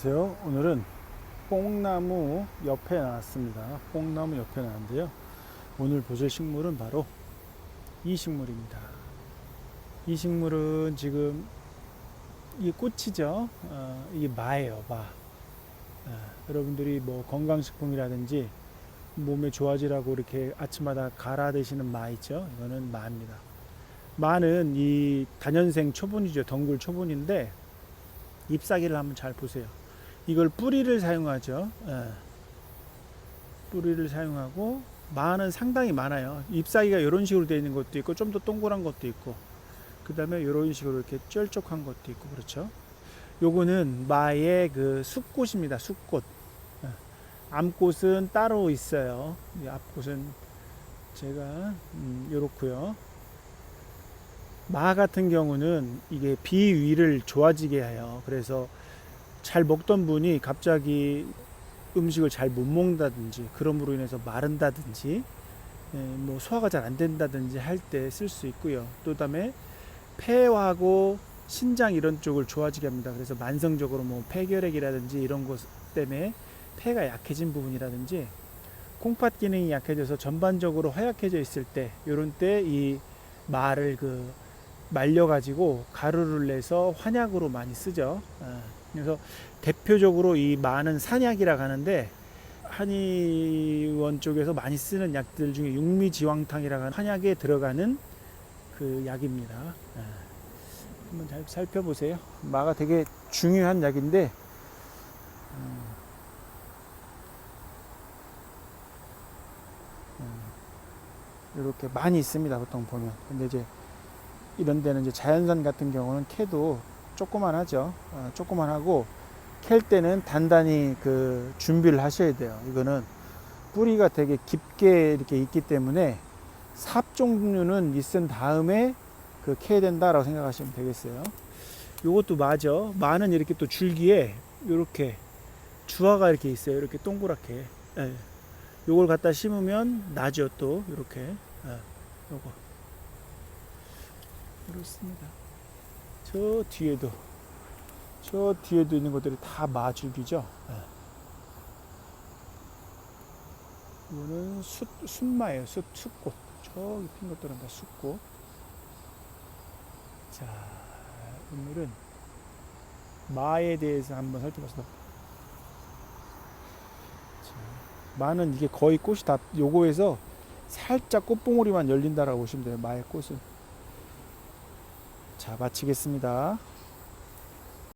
안녕하세요. 오늘은 뽕나무 옆에 나왔습니다. 뽕나무 옆에 나왔는데요. 오늘 보실 식물은 바로 이 식물입니다. 이 식물은 지금 이게 꽃이죠. 어, 이게 마예요, 마. 어, 여러분들이 뭐 건강식품이라든지 몸에 좋아지라고 이렇게 아침마다 갈아 드시는 마 있죠. 이거는 마입니다. 마는 이 단연생 초분이죠. 덩굴 초분인데 잎사귀를 한번 잘 보세요. 이걸 뿌리를 사용하죠. 예. 뿌리를 사용하고 마는 상당히 많아요. 잎사귀가 이런 식으로 되어 있는 것도 있고 좀 더 동그란 것도 있고 그 다음에 이런 식으로 이렇게 쩔쩍한 것도 있고 그렇죠. 요거는 마의 그 숫꽃입니다. 숫꽃. 예. 암꽃은 따로 있어요. 이 앞꽃은 제가 음, 요렇고요. 마 같은 경우는 이게 비위를 좋아지게 해요. 그래서 잘 먹던 분이 갑자기 음식을 잘 못 먹는다든지 그럼으로 인해서 마른다든지 예, 뭐 소화가 잘 안 된다든지 할 때 쓸 수 있고요. 또 다음에 폐하고 신장 이런 쪽을 좋아지게 합니다. 그래서 만성적으로 뭐 폐결핵이라든지 이런 것 때문에 폐가 약해진 부분이라든지 콩팥 기능이 약해져서 전반적으로 허약해져 있을 때 이런 때 이 말을 그 말려 가지고 가루를 내서 환약으로 많이 쓰죠. 아, 그래서 대표적으로 이 많은 산약이라 하는데 한의원 쪽에서 많이 쓰는 약들 중에 육미지왕탕이라고 하는 한약에 들어가는 그 약입니다. 아, 한번 잘 살펴보세요. 마가 되게 중요한 약인데 음, 음, 이렇게 많이 있습니다. 보통 보면. 근데 이제 이런 데는 이제 자연산 같은 경우는 캐도 조그만 하죠. 어, 조그만 하고 캘 때는 단단히 그 준비를 하셔야 돼요. 이거는 뿌리가 되게 깊게 이렇게 있기 때문에 삽 종류는 있은 다음에 그 캐야 된다라고 생각하시면 되겠어요. 요것도 맞아. 마는 이렇게 또 줄기에 이렇게 주화가 이렇게 있어요. 이렇게 동그랗게. 예. 요걸 갖다 심으면 나죠. 또 이렇게. 예. 요거. 그렇습니다. 저 뒤에도 저 뒤에도 있는 것들이 다 마줄기죠. 예. 이거는 숫, 숫마예요. 숫, 숫꽃. 저기 핀 것들은 다 숫꽃. 자, 오늘은 마에 대해서 한번 살펴봤습니다. 자, 마는 이게 거의 꽃이 다 요거에서 살짝 꽃봉오리만 열린다라고 보시면 돼요. 마의 꽃은. 자, 마치겠습니다.